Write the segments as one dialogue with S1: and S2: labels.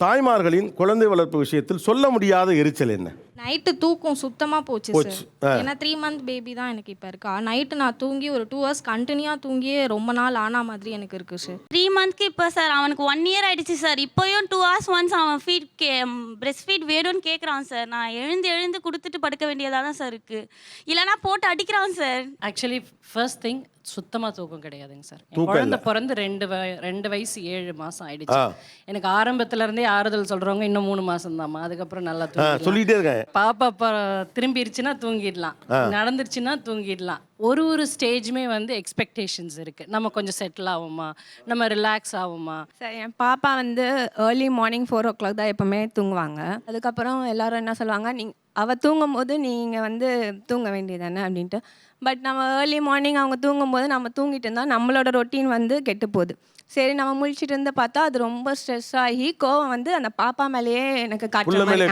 S1: தாய்மார்களின் குழந்தை வளர்ப்பு விஷயத்தில் சொல்ல முடியாத எரிச்சல் என்ன?
S2: நைட்டு தூக்கம் சுத்தமாக போச்சு. சார். ஏன்னா த்ரீ மந்த் பேபி தான் எனக்கு இப்போ இருக்கா. நைட்டு நான் தூங்கி ஒரு டூ ஹவர்ஸ் கண்டினியூவாக தூங்கியே ரொம்ப நாள் ஆனா மாதிரி எனக்கு இருக்கு சார்.
S3: த்ரீ மந்த்க்கு இப்போ சார் அவனுக்கு ஒன் இயர் ஆயிடுச்சு சார். இப்போயும் டூ ஹவர்ஸ் ஒன்ஸ் அவன் ஃபீட் கே பிரெஸ்ட் ஃபீட் வேணும்னு கேட்குறான் சார். நான் எழுந்து எழுந்து கொடுத்துட்டு படுக்க வேண்டியதாக தான் சார் இருக்குது இல்லைனா போட்டு அடிக்கிறான் சார்.
S4: ஆக்சுவலி ஃபர்ஸ்ட் திங் சுத்தமாக தூக்கம் கிடையாதுங்க சார். குழந்தை பிறந்து ரெண்டு ரெண்டு வயசு ஏழு மாதம் ஆயிடுச்சு. எனக்கு ஆரம்பத்துல இருந்தே ஆறுதல் சொல்கிறவங்க இன்னும் மூணு மாதம் தாம்மா அதுக்கப்புறம் நல்லா
S1: சொல்லிட்டே இருக்கேன்
S4: பாப்பா திரும்பிருச்சுன்னா தூங்கிடலாம். நடந்துருச்சுன்னா தூங்கிடலாம். ஒரு ஒரு ஸ்டேஜுமே வந்து எக்ஸ்பெக்டேஷன்ஸ் இருக்கு. நம்ம கொஞ்சம் செட்டில் ஆகுமா? நம்ம ரிலாக்ஸ் ஆகுமா?
S5: சார் என் பாப்பா வந்து early morning four o'clock தான் எப்போவுமே தூங்குவாங்க. அதுக்கப்புறம் எல்லாரும் என்ன சொல்லுவாங்க? நீ அவள் தூங்கும் போது நீங்கள் வந்து தூங்க வேண்டியதானே அப்படின்ட்டு. பட் நம்ம ஏர்லி மார்னிங் அவங்க தூங்கும்போது நம்ம தூங்கிட்டு இருந்தால் நம்மளோட ரொட்டீன் வந்து கெட்டு போகுது சரி நம்ம முழிச்சிட்டு இருந்து பார்த்தா அது ரொம்ப ஸ்ட்ரெஸ் ஆகி கோவம் வந்து அந்த பாப்பா மேலேயே எனக்கு காட்டுற மாதிரி.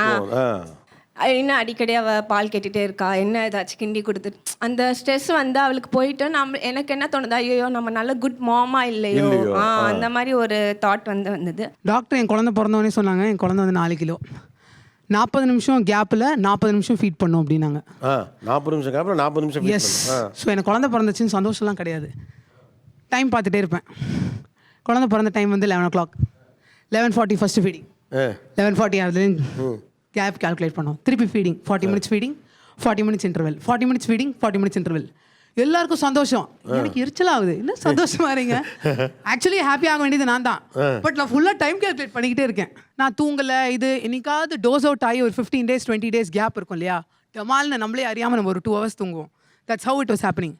S5: என்ன அடிக்கடி அவள் பால் கேட்டுகிட்டே இருக்கா? என்ன ஏதாச்சும் கிண்டி கொடுத்து அந்த ஸ்ட்ரெஸ் வந்து அவளுக்கு போயிட்டு நம்ம எனக்கு என்ன தோணுது? ஐயோ நம்ம நல்ல குட் மாமா இல்லையோ? ஆ. அந்த மாதிரி ஒரு தாட் வந்து வந்தது.
S6: டாக்டர் என் குழந்தை பிறந்தவொடனே சொன்னாங்க என் குழந்தை வந்து நாலு கிலோ. நாற்பது நிமிஷம் கேப்பில் நாற்பது நிமிஷம் ஃபீட் பண்ணும் அப்படின்னாங்க.
S1: ஆ நாற்பது நிமிஷம் நாற்பது
S6: எஸ் ஸோ எனக்கு குழந்தை பிறந்துச்சுன்னு சந்தோஷம்லாம் கிடையாது. டைம் பார்த்துட்டே இருப்பேன். குழந்தை பிறந்த டைம் வந்து eleven o'clock eleven forty first feeding
S1: ஆ.
S6: லெவன் ஃபார்ட்டி அதுலேருந்து கேப் கால்குலேட் பண்ணோம். திருப்பி feeding forty minutes feeding forty minutes interval forty minutes feeding forty minutes interval எல்லாருக்கும் சந்தோஷம். எனக்கு எரிச்சல் ஆகுது என்ன சந்தோஷமா இருங்க. ஆக்சுவலி ஹாப்பி ஆக வேண்டியது நான் தான். பட் நான் ஃபுல்லாக டைம் கால்குலேட் பண்ணிக்கிட்டே இருக்கேன். நான் தூங்கலை இது என்னைக்காவது டோஸ் அவுட் ஆகி ஒரு fifteen days twenty days gap இருக்கும் இல்லையா? டமால்னு நம்மளே அறியாமல் நம்ம ஒரு டூ ஹவர்ஸ் தூங்குவோம். That's how it was happening